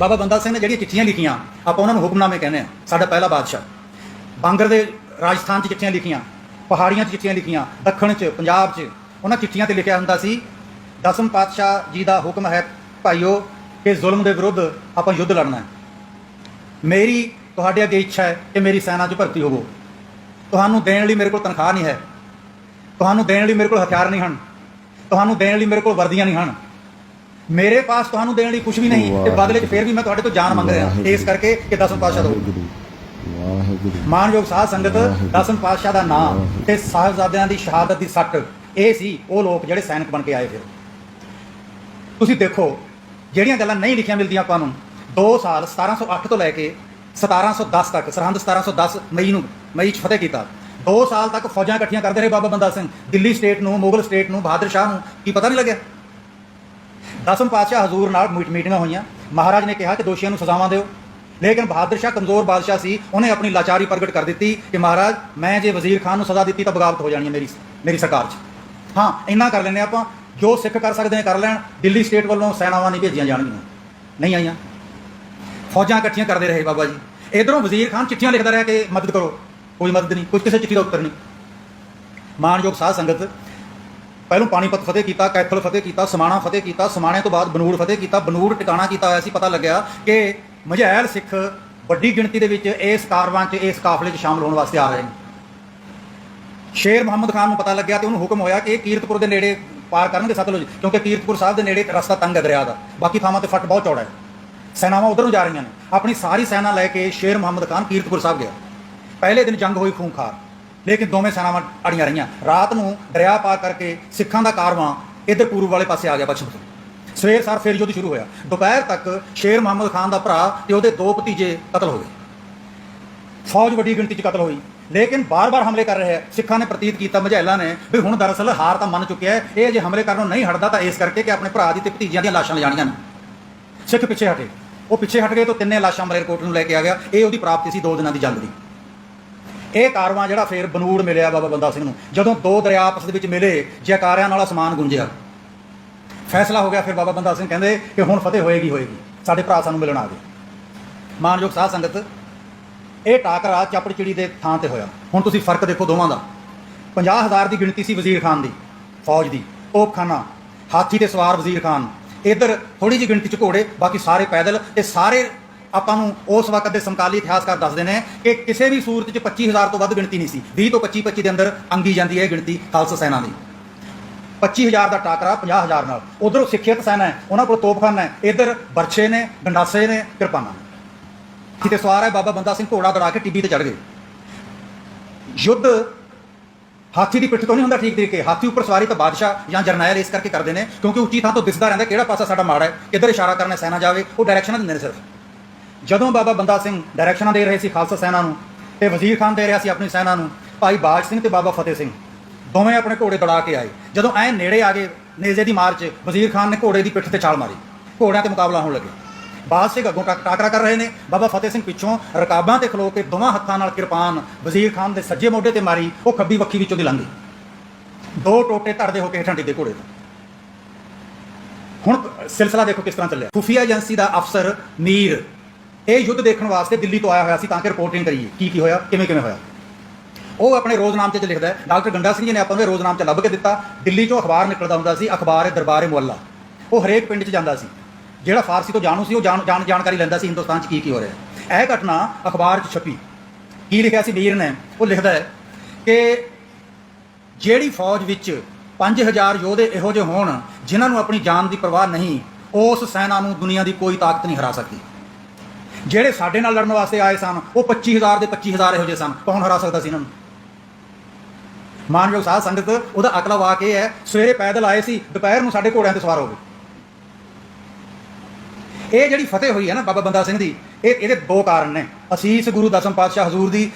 ਬਾਬਾ ਬੰਦਾ ਸਿੰਘ ਨੇ ਜਿਹੜੀਆਂ ਚਿੱਠੀਆਂ ਲਿਖੀਆਂ, ਆਪਾਂ ਉਹਨਾਂ ਨੂੰ ਹੁਕਮਨਾਮੇ ਕਹਿੰਦੇ ਆ ਸਾਡਾ ਪਹਿਲਾ ਬਾਦਸ਼ਾਹ। ਬਾਂਗਰ ਦੇ ਰਾਜਸਥਾਨ 'ਚ ਚਿੱਠੀਆਂ ਲਿਖੀਆਂ, ਪਹਾੜੀਆਂ 'ਚ ਚਿੱਠੀਆਂ ਲਿਖੀਆਂ, ਦੱਖਣ 'ਚ, ਪੰਜਾਬ 'ਚ, ਉਹਨਾਂ ਚਿੱਠੀਆਂ ਤੇ ਲਿਖਿਆ ਹੁੰਦਾ ਸੀ, ਦਸਮ ਪਾਤਸ਼ਾਹ ਜੀ ਦਾ ਹੁਕਮ ਹੈ, ਭਾਈਓ, ਕਿ ਜ਼ੁਲਮ ਦੇ ਵਿਰੁੱਧ ਆਪਾਂ ਯੁੱਧ ਲੜਨਾ ਹੈ। ਮੇਰੀ ਤੁਹਾਡੇ ਅੱਗੇ ਇੱਛਾ ਹੈ ਕਿ ਮੇਰੀ ਸੈਨਾ 'ਚ ਭਰਤੀ ਹੋਵੋ। ਤੁਹਾਨੂੰ ਦੇਣ ਲਈ ਮੇਰੇ ਕੋਲ ਤਨਖਾਹ ਨਹੀਂ ਹੈ। ਤੁਹਾਨੂੰ ਦੇਣ ਲਈ ਮੇਰੇ ਕੋਲ ਹਥਿਆਰ ਨਹੀਂ ਹਨ। ਤੁਹਾਨੂੰ ਦੇਣ ਲਈ ਮੇਰੇ ਕੋਲ ਵਰਦੀਆਂ ਨਹੀਂ ਹਨ। ਮੇਰੇ ਪਾਸ ਤੁਹਾਨੂੰ ਦੇਣ ਲਈ ਕੁਝ ਵੀ ਨਹੀਂ ਤੇ ਬਦਲੇ 'ਚ ਫਿਰ ਵੀ ਮੈਂ ਤੁਹਾਡੇ ਤੋਂ ਜਾਨ ਮੰਗ ਰਿਹਾ। ਇਸ ਕਰਕੇ ਕਿ ਦਸਮ ਪਾਤਸ਼ਾਹ ਦਾ। ਮਾਨਯੋਗ ਸਾਧ ਸੰਗਤ ਦਸਮ ਪਾਤਸ਼ਾਹ ਦਾ ਨਾਮ ਤੇ ਸਾਹਿਬਜ਼ਾਦਿਆਂ ਦੀ ਸ਼ਹਾਦਤ ਦੀ ਸੱਟ ਇਹ ਸੀ ਉਹ ਲੋਕ ਜਿਹੜੇ ਸੈਨਿਕ ਬਣ ਕੇ ਆਏ ਫਿਰ। ਤੁਸੀਂ ਦੇਖੋ ਜਿਹੜੀਆਂ ਗੱਲਾਂ ਨਹੀਂ ਲਿਖੀਆਂ ਮਿਲਦੀਆਂ ਆਪਾਂ ਨੂੰ 2 ਸਾਲ 1708 ਤੋਂ ਲੈ ਕੇ 1710 ਤੱਕ ਸਰਹੰਦ 1710 ਮਈ ਨੂੰ ਮਈ 'ਚ ਫਤਿਹ ਕੀਤਾ। 2 ਸਾਲ ਤੱਕ ਫੌਜਾਂ ਇਕੱਠੀਆਂ ਕਰਦੇ ਰਹੇ ਬਾਬਾ ਬੰਦਾ ਸਿੰਘ। ਦਿੱਲੀ ਸਟੇਟ ਨੂੰ ਮੁਗਲ ਸਟੇਟ ਨੂੰ ਬਹਾਦਰ ਸ਼ਾਹ ਨੂੰ ਕੀ ਪਤਾ ਨਹੀਂ ਲੱਗਿਆ? ਦਸਮ ਪਾਤਸ਼ਾਹ ਹਜ਼ੂਰ ਨਾਲ ਮੀਟ- ਮੀਟਿੰਗਾਂ ਹੋਈਆਂ। ਮਹਾਰਾਜ ਨੇ ਕਿਹਾ ਕਿ ਦੋਸ਼ੀਆਂ ਨੂੰ ਸਜ਼ਾਵਾਂ ਦਿਓ। ਲੇਕਿਨ ਬਹਾਦਰ ਸ਼ਾਹ ਕਮਜ਼ੋਰ ਬਾਦਸ਼ਾਹ ਸੀ। ਉਹਨੇ ਆਪਣੀ ਲਾਚਾਰੀ ਪ੍ਰਗਟ ਕਰ ਦਿੱਤੀ ਕਿ ਮਹਾਰਾਜ, ਮੈਂ ਜੇ ਵਜ਼ੀਰ ਖਾਨ ਨੂੰ ਸਜ਼ਾ ਦਿੱਤੀ ਤਾਂ ਬਗਾਵਤ ਹੋ ਜਾਣੀ ਹੈ ਮੇਰੀ ਮੇਰੀ ਸਰਕਾਰ 'ਚ। ਹਾਂ, ਇੰਨਾ ਕਰ ਲੈਂਦੇ ਆਪਾਂ। ਜੋ ਸਿੱਖ ਕਰ ਸਕਦੇ ਨੇ ਕਰ ਲੈਣ। ਦਿੱਲੀ ਸਟੇਟ ਵੱਲੋਂ ਸੈਨਾਵਾਂ ਨਹੀਂ ਭੇਜੀਆਂ ਜਾਣਗੀਆਂ। ਨਹੀਂ ਆਈਆਂ। ਫੌਜਾਂ ਇਕੱਠੀਆਂ ਕਰਦੇ ਰਹੇ ਬਾਬਾ ਜੀ। ਇਧਰੋਂ ਵਜ਼ੀਰ ਖਾਨ ਚਿੱਠੀਆਂ ਲਿਖਦਾ ਰਿਹਾ ਕਿ ਮਦਦ ਕਰੋ। ਕੋਈ ਮਦਦ ਨਹੀਂ, ਕੋਈ ਕਿਸੇ ਚਿੱਠੀ ਦਾ ਉੱਤਰ ਨਹੀਂ। ਮਾਨਯੋਗ ਸਾਧ ਸੰਗਤ ਪਹਿਲੋਂ ਪਾਣੀਪਤ ਫਤਿਹ ਕੀਤਾ, ਕੈਥਲ ਫਤਿਹ ਕੀਤਾ, ਸਮਾਣਾ ਫਤਿਹ ਕੀਤਾ, ਸਮਾਣੇ ਤੋਂ ਬਾਅਦ ਬਨੂੜ ਫਤਿਹ ਕੀਤਾ, ਬਨੂੜ ਟਿਕਾਣਾ ਕੀਤਾ ਹੋਇਆ ਸੀ, ਪਤਾ ਲੱਗਿਆ ਕਿ ਮਝੈਲ ਸਿੱਖ ਵੱਡੀ ਗਿਣਤੀ ਦੇ ਵਿੱਚ ਇਸ ਕਾਰਵਾਂ 'ਚ, ਇਸ ਕਾਫਲੇ 'ਚ ਸ਼ਾਮਲ ਹੋਣ ਵਾਸਤੇ ਆ ਰਹੇ ਨੇ। ਸ਼ੇਰ ਮੁਹੰਮਦ ਖਾਨ ਨੂੰ ਪਤਾ ਲੱਗਿਆ ਤੇ ਉਹਨੂੰ ਹੁਕਮ ਹੋਇਆ ਕਿ ਇਹ ਕੀਰਤਪੁਰ ਦੇ ਨੇੜੇ ਪਾਰ ਕਰਨਗੇ ਸਤਲੁਜ, ਕਿਉਂਕਿ ਕੀਰਤਪੁਰ ਸਾਹਿਬ ਦੇ ਨੇੜੇ ਰਸਤਾ ਤੰਗ ਹੈ ਦਰਿਆ ਦਾ। ਬਾਕੀ ਥਾਵਾਂ ਤੇ ਫੱਟ ਬਹੁਤ ਚੌੜਾ ਹੈ। ਸੈਨਾਵਾਂ ਉਧਰ ਨੂੰ ਜਾ ਰਹੀਆਂ ਨੇ। ਆਪਣੀ ਸਾਰੀ ਸੈਨਾ ਲੈ ਕੇ ਸ਼ੇਰ ਮੁਹੰਮਦ ਖਾਨ ਕੀਰਤਪੁਰ ਸਾਹਿਬ ਗਿਆ। ਪਹਿਲੇ ਦਿਨ ਜੰਗ ਹੋਈ ਖੂਨਖਾਰ ਲੇਕਿਨ ਦੋਵੇਂ ਸੈਨਾਵਾਂ ਅੜੀਆਂ ਰਹੀਆਂ। ਰਾਤ ਨੂੰ ਦਰਿਆ ਪਾਰ ਕਰਕੇ ਸਿੱਖਾਂ ਦਾ ਕਾਰਵਾਂ ਇੱਧਰ ਪੂਰਬ ਵਾਲੇ ਪਾਸੇ ਆ ਗਿਆ ਪੱਛਮ ਤੋਂ। ਸਵੇਰ ਸਾਰ ਫਿਰ ਯੁੱਧ ਸ਼ੁਰੂ ਹੋਇਆ। ਦੁਪਹਿਰ ਤੱਕ ਸ਼ੇਰ ਮੁਹੰਮਦ ਖਾਨ ਦਾ ਭਰਾ ਤੇ ਉਹਦੇ ਦੋ ਭਤੀਜੇ ਕਤਲ ਹੋ ਗਏ। ਫੌਜ ਵੱਡੀ ਗਿਣਤੀ 'ਚ ਕਤਲ ਹੋਈ। ਲੇਕਿਨ ਬਾਰ-ਬਾਰ ਹਮਲੇ ਕਰ ਰਹੇ ਹੈ ਸਿੱਖਾਂ ਨੇ ਪ੍ਰਤੀਤ ਕੀਤਾ, ਮਝੈਲਾਂ ਨੇ, ਵੀ ਹੁਣ ਦਰਅਸਲ ਹਾਰ ਤਾਂ ਮੰਨ ਚੁੱਕਿਆ ਹੈ। ਇਹ ਜੇ ਹਮਲੇ ਕਰਨੋਂ ਨਹੀਂ ਹਟਦਾ ਤਾਂ ਇਸ ਕਰਕੇ ਕਿ ਆਪਣੇ ਭਰਾ ਦੀ ਤੇ ਭਤੀਜਿਆਂ ਦੀਆਂ ਲਾਸ਼ਾਂ ਲਿਜਾਣੀਆਂ ਨੇ। ਸਿੱਖ ਪਿੱਛੇ ਹਟੇ। ਉਹ ਪਿੱਛੇ ਹਟ ਗਏ ਤਾਂ ਤਿੰਨੇ ਲਾਸ਼ਾਂ ਮਲੇਰਕੋਟ ਨੂੰ ਲੈ ਕੇ ਆ ਗਿਆ। ਇਹ ਉਹਦੀ ਪ੍ਰਾਪਤੀ ਸੀ ਦੋ ਦਿਨਾਂ ਦੀ ਜੰਗ ਦੀ। ਇਹ ਕਾਰਵਾਂ ਜਿਹੜਾ ਫੇਰ ਬਨੂੜ ਮਿਲਿਆ ਬਾਬਾ ਬੰਦਾ ਸਿੰਘ ਨੂੰ। ਜਦੋਂ ਦੋ ਦਰਿਆ ਆਪਸ ਦੇ ਵਿੱਚ ਮਿਲੇ, ਜੈਕਾਰਿਆਂ ਨਾਲ ਅਸਮਾਨ ਗੁੰਜਿਆ। ਫੈਸਲਾ ਹੋ ਗਿਆ ਫਿਰ ਬਾਬਾ ਬੰਦਾ ਸਿੰਘ ਕਹਿੰਦੇ ਕਿ ਹੁਣ ਫਤਿਹ ਹੋਏਗੀ ਹੋਏਗੀ। ਸਾਡੇ ਭਰਾ ਸਾਨੂੰ ਮਿਲਣ ਆ ਗਏ। ਮਾਨਯੋਗ ਸਾਧ ਸੰਗਤ, ਇਹ ਟਾਕਰਾ ਚੱਪੜਚਿੜੀ ਦੇ ਥਾਂ ਤੇ ਹੋਇਆ। ਹੁਣ ਤੁਸੀਂ ਫ਼ਰਕ ਦੇਖੋ ਦੋਵਾਂ ਦਾ। 50000 ਦੀ ਗਿਣਤੀ ਸੀ ਵਜ਼ੀਰ ਖਾਨ ਦੀ, ਫੌਜ ਦੀ। ਖਾਨਾ, ਹਾਥੀ ਤੇ ਸਵਾਰ ਵਜ਼ੀਰ ਖਾਨ। ਇਧਰ ਥੋੜੀ ਜਿਹੀ ਗਿਣਤੀ ਚ ਘੋੜੇ, ਬਾਕੀ ਸਾਰੇ ਪੈਦਲ ਤੇ ਸਾਰੇ ਆਪਾਂ ਨੂੰ ਉਸ ਵਕਤ ਦੇ ਸਮਕਾਲੀ ਇਤਿਹਾਸਕਾਰ ਦੱਸਦੇ ਨੇ ਕਿ ਕਿਸੇ ਵੀ ਸੂਰਤ ਚ 25000 ਤੋਂ ਵੱਧ ਗਿਣਤੀ ਨਹੀਂ ਸੀ। 20 ਤੋਂ 25 25 ਦੇ ਅੰਦਰ ਅੰਗੀ ਜਾਂਦੀ ਹੈ ਇਹ ਗਿਣਤੀ ਖਾਲਸਾ ਸੈਨਾ ਦੀ। 25000 ਦਾ ਟਾਕਰਾ 50000 ਨਾਲ। ਉਧਰੋਂ ਸਿੱਖਿਅਤ ਸੈਨਾ ਹੈ, ਉਹਨਾਂ ਕੋਲ ਤੋਪਖਾਨਾ ਹੈ। ਇਧਰ ਬਰਛੇ ਨੇ, ਗੰਡਾਸੇ ਨੇ, ਕਿਰਪਾਨਾਂ ਨੇ। ਕਿਤੇ ਸਵਾਰ ਹੈ, ਬਾਬਾ ਬੰਦਾ ਸਿੰਘ ਘੋੜਾ ਦੜਾ ਕੇ ਟਿੱਬੀ ਤੇ ਚੜ ਗਏ। ਯੁੱਧ ਹਾਥੀ ਦੀ ਪਿੱਠ ਤੋਂ ਨਹੀਂ ਹੁੰਦਾ ਠੀਕ ਤਰੀਕੇ। ਹਾਥੀ ਉੱਪਰ ਸਵਾਰੀ ਤਾਂ ਬਾਦਸ਼ਾਹ ਜਾਂ ਜਰਨੈਲ ਇਸ ਕਰਕੇ ਕਰਦੇ ਨੇ, ਕਿਉਂਕਿ ਉੱਚੀ ਥਾਂ ਤੋਂ ਦਿਸਦਾ ਰਹਿੰਦਾ ਕਿਹੜਾ ਪਾਸਾ ਸਾਡਾ ਮਾੜਾ ਹੈ। ਕਿੱਧਰ ਇਸ਼ਾਰਾ ਕਰਨਾ ਸੈਨਾ ਜਾਵੇ, ਉਹ ਡਾਇਰੈਕਸ਼ਨਾਂ ਦਿੰਦੇ ਨੇ ਸਿਰਫ। ਜਦੋਂ ਬਾਬਾ ਬੰਦਾ ਸਿੰਘ ਡਾਇਰੈਕਸ਼ਨਾਂ ਦੇ ਰਹੇ ਸੀ ਖਾਲਸਾ ਸੈਨਾ ਨੂੰ ਤੇ ਵਜ਼ੀਰ ਖਾਨ ਦੇ ਰਿਹਾ ਸੀ ਆਪਣੀ ਸੈਨਾ ਨੂੰ, ਭਾਈ ਬਾਜ ਸਿੰਘ ਤੇ ਬਾਬਾ ਫਤਿਹ ਸਿੰਘ, ਦੋਵੇਂ ਆਪਣੇ ਘੋੜੇ ਦੜਾ ਕੇ ਆਏ। ਜਦੋਂ ਐ ਨੇੜੇ ਆ ਗਏ, ਨੇਜ਼ੇ ਦੀ ਮਾਰ 'ਚ ਵਜ਼ੀਰ ਖਾਨ ਨੇ ਘੋੜੇ ਦੀ ਪਿੱਠ ਤੇ ਛਾਲ ਮਾਰੀ। ਘੋੜਿਆਂ ਤੇ ਮੁਕਾਬਲਾ ਹੋਣ ਲੱਗੇ। ਬਾਜ ਸਿੰਘ ਅੱਗੋਂ ਟਾਕ- ਟਾਕਰਾ ਕਰ ਰਹੇ ਨੇ। ਬਾਬਾ ਫਤਿਹ ਸਿੰਘ ਪਿੱਛੋਂ ਰਕਾਬਾਂ ਤੇ ਖਲੋ ਕੇ ਦੋਵਾਂ ਹੱਥਾਂ ਨਾਲ ਕਿਰਪਾਨ ਵਜ਼ੀਰ ਖਾਨ ਦੇ ਸੱਜੇ ਮੋਢੇ ਤੇ ਮਾਰੀ, ਉਹ ਖੱਬੀ ਵੱਖੀ ਵਿੱਚੋਂ ਦੀ ਲੰਘ ਗਈ। ਦੋ ਟੋਟੇ ਧੜਦੇ ਹੋ ਕੇ ਹੇਠਾਂ ਡਿੱਗੇ ਘੋੜੇ ਤੋਂ। ਹੁਣ ਸਿਲਸਿਲਾ ਦੇਖੋ ਕਿਸ ਤਰ੍ਹਾਂ ਚੱਲਿਆ। ਖੁਫੀਆ ਏਜੰਸੀ ਦਾ ਅਫਸਰ ਮੀਰ ਇਹ ਯੁੱਧ ਦੇਖਣ ਵਾਸਤੇ ਦਿੱਲੀ ਤੋਂ ਆਇਆ ਹੋਇਆ ਸੀ ਤਾਂ ਕਿ ਰਿਪੋਰਟਿੰਗ ਕਰੀਏ। ਕੀ ਕੀ ਹੋਇਆ? ਕਿਵੇਂ ਕਿਵੇਂ ਹੋਇਆ? ਉਹ ਆਪਣੇ ਰੋਜ਼ਨਾਮੇ 'ਚ ਲਿਖਦਾ ਡਾਕਟਰ ਗੰਡਾ ਸਿੰਘ ਜੀ ਨੇ ਆਪਾਂ ਨੂੰ ਇਹ ਰੋਜ਼ਨਾਮੇ 'ਚ ਲੱਭ ਕੇ ਦਿੱਤਾ। ਦਿੱਲੀ 'ਚੋਂ ਅਖਬਾਰ ਨਿਕਲਦਾ ਹੁੰਦਾ ਸੀ, ਅਖਬਾਰ ਹੈ ਦਰਬਾਰ ਮੁਹੱਲਾ। ਉਹ ਹਰੇਕ ਪਿੰਡ 'ਚ ਜਾਂਦਾ ਸੀ। ਜਿਹੜਾ ਫਾਰਸੀ ਤੋਂ ਜਾਣੂ ਸੀ, ਉਹ ਜਾਣ ਜਾਣ- ਜਾਣਕਾਰੀ ਲੈਂਦਾ ਸੀ ਹਿੰਦੁਸਤਾਨ 'ਚ ਕੀ ਕੀ ਹੋ ਰਿਹਾ ਇਹ ਘਟਨਾ ਅਖਬਾਰ 'ਚ ਛਪੀ। ਕੀ ਲਿਖਿਆ ਸੀ ਵੀਰ ਨੇ? ਉਹ ਲਿਖਦਾ ਹੈ ਕਿ ਜਿਹੜੀ ਫੌਜ ਵਿੱਚ 5000 ਯੋਧੇ ਇਹੋ ਜਿਹੇ ਹੋਣ, ਜਿਨ੍ਹਾਂ ਨੂੰ ਆਪਣੀ ਜਾਨ ਦੀ ਪਰਵਾਹ ਨਹੀਂ, ਉਸ ਸੈਨਾ ਨੂੰ ਦੁਨੀਆ ਦੀ ਕੋਈ ਤਾਕਤ ਨਹੀਂ ਹਰਾ ਸਕਦੀ। ਜਿਹੜੇ ਸਾਡੇ ਨਾਲ ਲੜਨ ਵਾਸਤੇ ਆਏ ਸਨ, ਉਹ 25000 ਦੇ 25000 ਇਹੋ ਜਿਹੇ ਸਨ। ਕੌਣ ਹਰਾ ਸਕਦਾ ਸੀ ਇਹਨਾਂ ਨੂੰ? ਮਾਨਯੋਗ ਸਾਧ ਸੰਗਤ, ਉਹਦਾ ਅਗਲਾ ਵਾਕ ਇਹ ਹੈ, ਸਵੇਰੇ ਪੈਦਲ ਆਏ ਸੀ, ਦੁਪਹਿਰ ਨੂੰ ਸਾਡੇ ਘੋੜਿਆਂ ਤੇ ਸਵਾਰ ਹੋ ਗਏ। ਇਹ ਜਿਹੜੀ ਫਤਿਹ ਹੋਈ ਹੈ ਨਾ ਬਾਬਾ ਬੰਦਾ ਸਿੰਘ ਦੀ, ਇਹ ਇਹਦੇ ਦੋ ਕਾਰਨ ਨੇ। ਅਸੀਸ ਗੁਰੂ ਦਸਮ ਪਾਤਸ਼ਾਹ ਹਜ਼ੂਰ ਦੀ